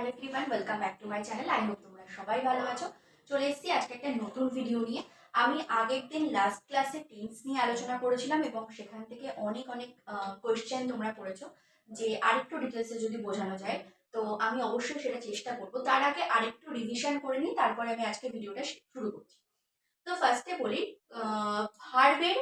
Hello everyone welcome back to my channel I hope তোমরা সবাই ভালো আছো। চলে এসেছি আজকে একটা নতুন ভিডিও নিয়ে। আমি আগের দিন লাস্ট ক্লাসে টেন্স নিয়ে আলোচনা করেছিলাম এবং সেখান থেকে অনেক অনেক কোয়েশ্চেন তোমরা করেছ যে আরেকটু ডিটেলসে যদি বোঝানো যায়, তো আমি অবশ্যই সেটা চেষ্টা করব। তার আগে আরেকটু রিভিশন করে নিই, তারপরে আমি আজকে ভিডিওটা শুরু করছি। তো ফার্স্টে বলি ভার্বের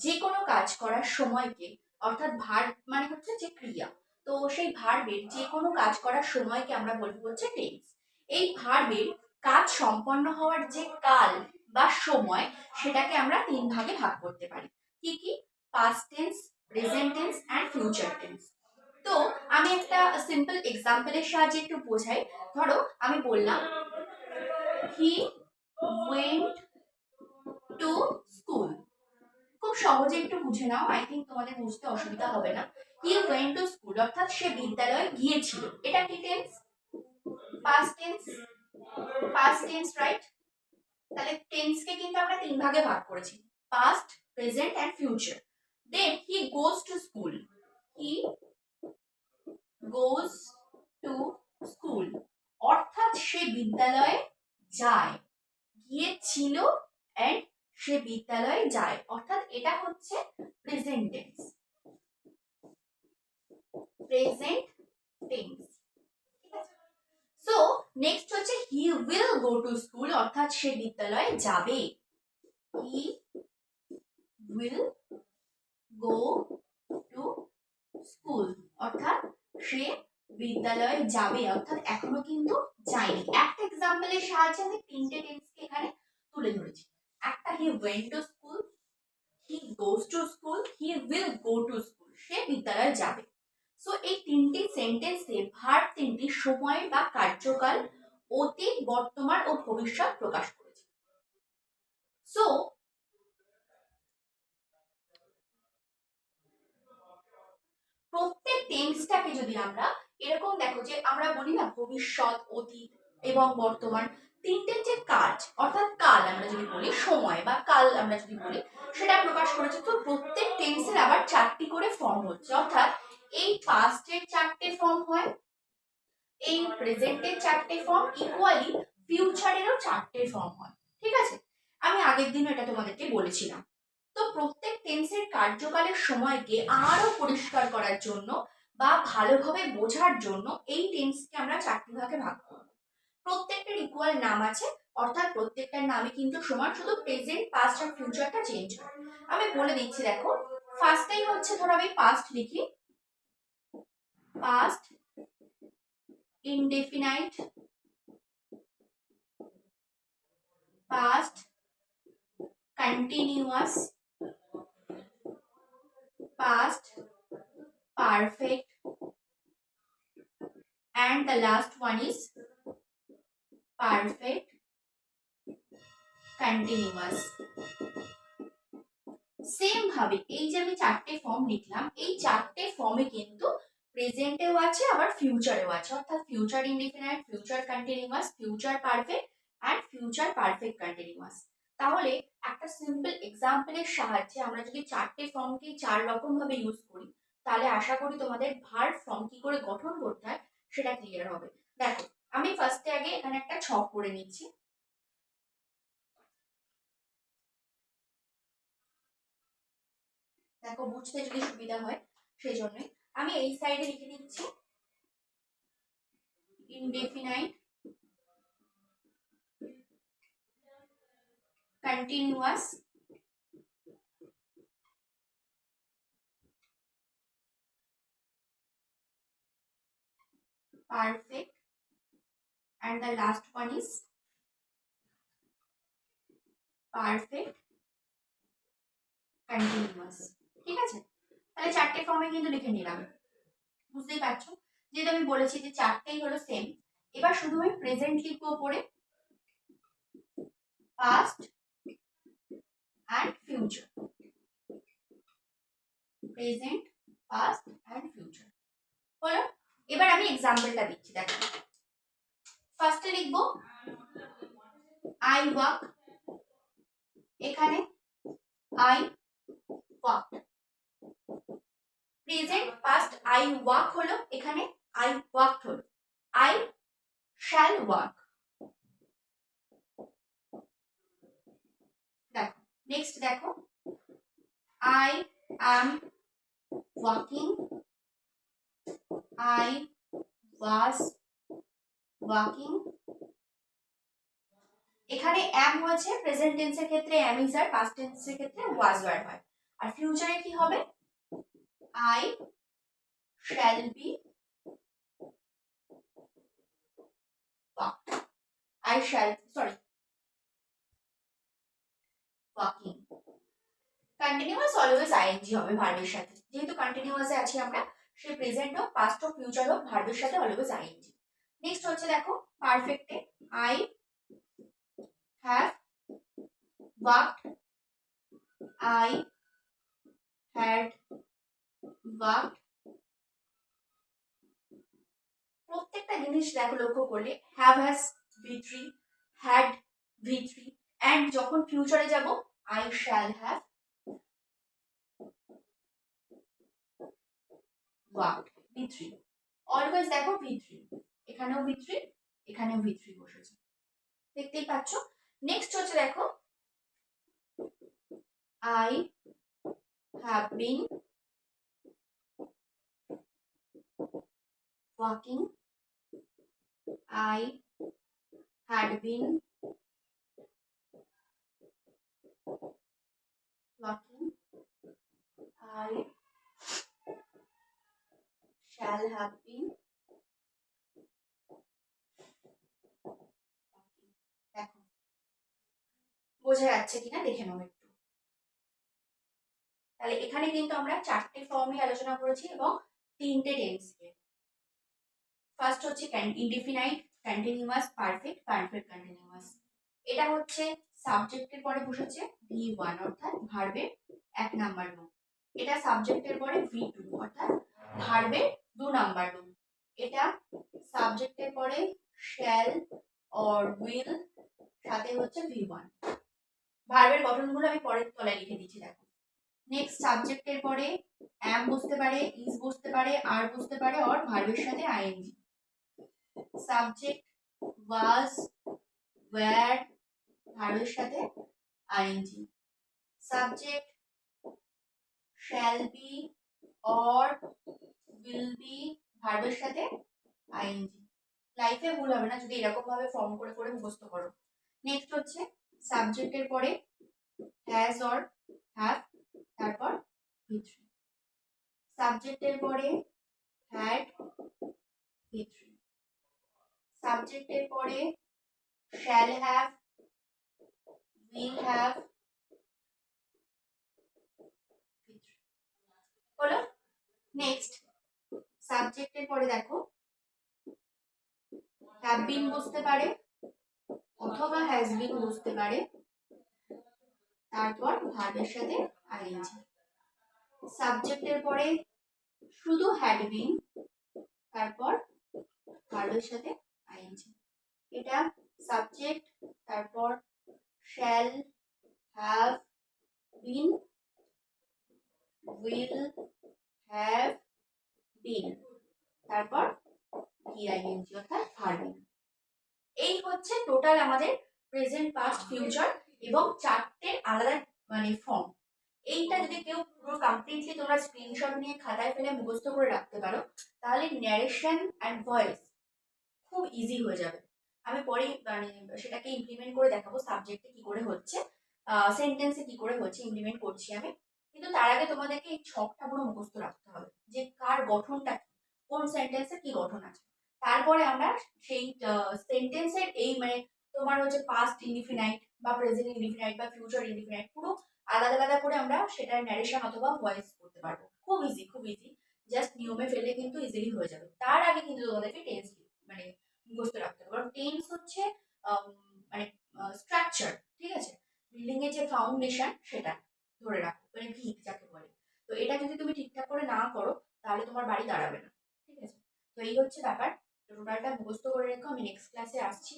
যে কোনো কাজ করার সময়কে, অর্থাৎ ভার্ব মানে হচ্ছে যে ক্রিয়া। তো সেই ভার্বের যে কোনো কাজ করার সময়কে আমরা বলব হচ্ছে টেন্স এই ভার্বের কাজ সম্পন্ন হওয়ার যে কাল বা সময়, সেটাকে আমরা তিন ভাগে ভাগ করতে পারি। কি কি? Past tense present tense and future tense তো আমি একটা সিম্পল এক্সাম্পলের সাহায্যে একটু বোঝাই। ধরো, আমি বললাম হি ওয়েন্ট টু স্কুল খুব সহজে একটু বুঝে নাও আই থিঙ্ক তোমাদের বুঝতে অসুবিধা হবে না। হি ওয়েন্ট টু স্কুল, অর্থাৎ সে বিদ্যালয়ে গিয়েছিল। এটা কি tense past tense past tense right তাহলে টেন্সকে কিন্তু আমরা তিন ভাগে ভাগ করেছি। Past present and future then he goes to school he goes to school অর্থাৎ সে বিদ্যালয়ে যায়। গিয়েছিল অ্যান্ড সে বিদ্যালয়ে যায়। অর্থাৎ এটা হচ্ছে present tense present tense so next হচ্ছে he will go to school অর্থাৎ সে বিদ্যালয়ে যাবে। He will go to school অর্থাৎ সে বিদ্যালয়ে যাবে, অর্থাৎ এখনও কিন্তু যায়নি। একটা এক্সাম্পলের সাহায্যে আমি তিনটে টেন্সকে এখানে তুলে ধরেছি। একটা he went to school he goes to school he will go to school সে বিদ্যালয়ে যাবে। সো এই তিনটি সেন্টেন্সে ভার্ব তিনটি সময় বা কার্যকাল, অতীত, বর্তমান ও ভবিষ্যৎ প্রকাশ করেছে। সো প্রত্যেক টেন্সটাকে যদি আমরা, এরকম দেখো যে আমরা বলি না ভবিষ্যৎ, অতীত এবং বর্তমান, তিনটের যে কাজ, অর্থাৎ কাল আমরা যদি বলি, সময় বা কাল আমরা যদি বলি, সেটা প্রকাশ করেছে। তো প্রত্যেক টেন্সের আবার চারটি করে ফর্ম হচ্ছে। অর্থাৎ এই পাস্টের চারটে ফর্ম হয়, এই প্রেজেন্টের চারটে ফর্ম ইকুয়ালি ফিউচারেরও চারটে ফর্ম হয়, ঠিক আছে? আমি আগের দিনও এটা তোমাদেরকে বলেছিলাম। তো প্রত্যেক টেন্সের কার্যকালের সময়কে আরও পরিষ্কার করার জন্য বা ভালোভাবে বোঝার জন্য এই টেন্সকে আমরা চারটি ভাগে ভাগ করব। প্রত্যেকটার ইকুয়াল নাম আছে, অর্থাৎ প্রত্যেকটার নামে কিন্তু সমান, শুধু প্রেজেন্ট পাস্ট আর ফিউচারটা চেঞ্জ হয়। আমি বলে দিচ্ছি, দেখো ফার্স্টেই হচ্ছে ধরো আমি পাস্ট লিখি past indefinite past continuous past perfect and the last one is perfect continuous same ভাবে এই যে আমি চারটে ফর্ম লিখলাম এই চারটে ফর্মে কিন্তু প্রেজেন্টেও আছে, আবার ফিউচারেও আছে। অর্থাৎ future indefinite future continuous future perfect and future perfect continuous তাহলে একটা সিম্পল এক্সাম্পলের সাহায্যে আমরা যদি চারটে ফর্মকে চার রকম ভাবে ইউজ করি, তাহলে আশা করি তোমাদের ভার্ব ফর্ম কি করে গঠন করতে হয় সেটা ক্লিয়ার হবে। দেখো, আমি ফার্স্টে আগে এখানে একটা ছক করে নিচ্ছি। দেখো, বুঝতে যদি সুবিধা হয়, সেই জন্যই। আমি এই সাইডে লিখে দিচ্ছি। Indefinite continuous perfect and the last one is perfect continuous ঠিক আছে? তাহলে চারটে ফর্মে কিন্তু লিখে নিলাম। বুঝতেই পারছ? যেহেতু আমি বলেছি যে চারটেই হলো সেম এবার শুধু আমি প্রেজেন্ট লিখব পরে past and future present past and future হলো, এবার আমি এক্সাম্পলটা দিচ্ছি, দেখো। ফার্স্টে লিখব আই ওয়াক এখানে I walk present past I walk হলো, এখানে আই ওয়াক হলো। আই শ্যাল ওয়ার্ক দেখো নেক্সট দেখো। I am walking I was walking এখানে অ্যাম হয়েছে প্রেজেন্ট টেন্সের ক্ষেত্রে অ্যাম ইজ আর পাস্ট টেন্সের ক্ষেত্রে ওয়াজ ওয়ার্ড হয়। আর ফিউচারে কি হবে? I shall be I shall sorry walking continuous always ING হবে ভার্বের সাথে। যেহেতু কন্টিনিউয়াসে আছি আমরা, সে প্রেজেন্ট হোক পাস্ট হোক ফিউচার হোক ভার্বের সাথে অলওয়েজ আইএনজি নেক্সট হচ্ছে দেখো পারফেক্টে I have worked I had worked প্রত্যেকটা জিনিস দেখো লক্ষ্য করলে have has V three had V three and যখন ফিউচারে যাব I shall have V three always দেখো ভি থ্রি এখানেও ভি থ্রি এখানেও ভি থ্রি বসেছে। দেখতেই পাচ্ছ? নেক্সট হচ্ছে দেখো I have been walking I had been walking. I shall have been দেখো বোঝা যাচ্ছে কিনা? দেখে নাও একটু। তাহলে এখানে কিন্তু আমরা চারটে ফর্মই আলোচনা করেছি এবং তিনটে টেন্সকে ফার্স্ট হচ্ছে indefinite continuous perfect perfect continuous এটা হচ্ছে সাবজেক্টের পরে বসেছে ভি ওয়ান অর্থাৎ ভার্বের এক নাম্বার রুম এটা সাবজেক্টের পরে ভি টু অর্থাৎ ভার্বের দু নাম্বার রুম এটা সাবজেক্টের পরে শ্যাল অর উইল সাথে হচ্ছে ভি ওয়ান ভার্বের গঠনগুলো আমি পরের তলায় লিখে দিচ্ছি দেখো নেক্সট সাবজেক্টের পরে অ্যাম বুঝতে পারে ইজ বুঝতে পারে আর বুঝতে পারে অর ভার্বের সাথে আইএনজি। সাবজেক্ট ওয়াজ ওয়্যার ভার্বের সাথে ING. Subject shall be or will be ভার্বের সাথে আইএনজি। লাইফে ভুল হবে না, যদি এরকম ভাবে ফর্ম করে করে মুখস্থ করো। নেক্সট হচ্ছে সাবজেক্টের পরে হ্যাজ অর হ্যাভ তারপর ভিথ্রি সাবজেক্টের পরে হ্যাড ভিথ্রি সাবজেক্টের পরে শ্যাল হ্যাভ উইল হ্যাভ হলো নেক্সট সাবজেক্টের পরে দেখো হ্যাভ বিন বুঝতে পারে অথবা হ্যাজ বিন বুঝতে পারে, তারপর ভার্বের সাথে আইএনজি সাবজেক্টের পরে শুধু হ্যাড বিন তারপর ভার্বের সাথে আইএনজি এটা সাবজেক্ট তারপর shall have been will have been তারপর ভিআইএনজি অর্থাৎ ভার্বিং এই হচ্ছে টোটাল আমাদের প্রেজেন্ট পাস্ট ফিউচার এবং চারটে আলাদা মানে ফর্ম এইটা যদি কেউ পুরো কমপ্লিটলি তোমরা স্ক্রিনশট নিয়ে খাতায় ফেলে মুখস্থ করে রাখতে পারো, তাহলে ন্যারেশন অ্যান্ড ভয়েস খুব ইজি হয়ে যাবে। আমি পরে মানে সেটাকে ইমপ্লিমেন্ট করে দেখাবো সাবজেক্টে কি করে হচ্ছে সেন্টেন্সে কি করে হচ্ছে ইমপ্লিমেন্ট করছি আমি। কিন্তু তার আগে তোমাদেরকে এই ছকটা পুরো মুখস্থ রাখতে হবে, যে কার গঠনটা কি, কোন সেন্টেন্সে কি গঠন আছে। তারপরে আমরা সেই সেন্টেন্সের এই মানে তোমার হচ্ছে পাস্ট ইনডিফিনাইট বা প্রেজেন্ট ইনডিফিনাইট বা ফিউচার ইনডিফিনাইট পুরো আলাদা আলাদা করে আমরা সেটার ন্যারেশন অথবা ভয়েস করতে পারব। খুব ইজি খুব ইজি জাস্ট নিয়মে ফেললে কিন্তু ইজিলি হয়ে যাবে। তার আগে কিন্তু তোমাদেরকে টেন্স মানে মুখস্থ রাখতে হবে। কারণ টেন্স হচ্ছে মানে স্ট্রাকচার ঠিক আছে? বিল্ডিং এর যে ফাউন্ডেশন সেটা ধরে রাখো মানে ভিত যাকে বলে। তো এটা যদি তুমি ঠিকঠাক করে না করো, তাহলে তোমার বাড়ি দাঁড়াবে না, ঠিক আছে? তো এই হচ্ছে ব্যাপার। টোটালটা মুখস্থ করে রেখো। আমি নেক্সট ক্লাসে আসছি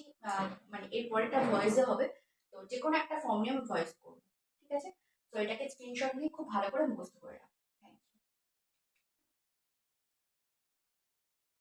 মানে এর পরেরটা ভয়েসে হবে। তো যে কোনো একটা ফর্ম নিয়ে আমি ভয়েস করব, ঠিক আছে? তো এটাকে স্ক্রিনশট নিয়ে খুব ভালো করে মুখস্থ করে রাখো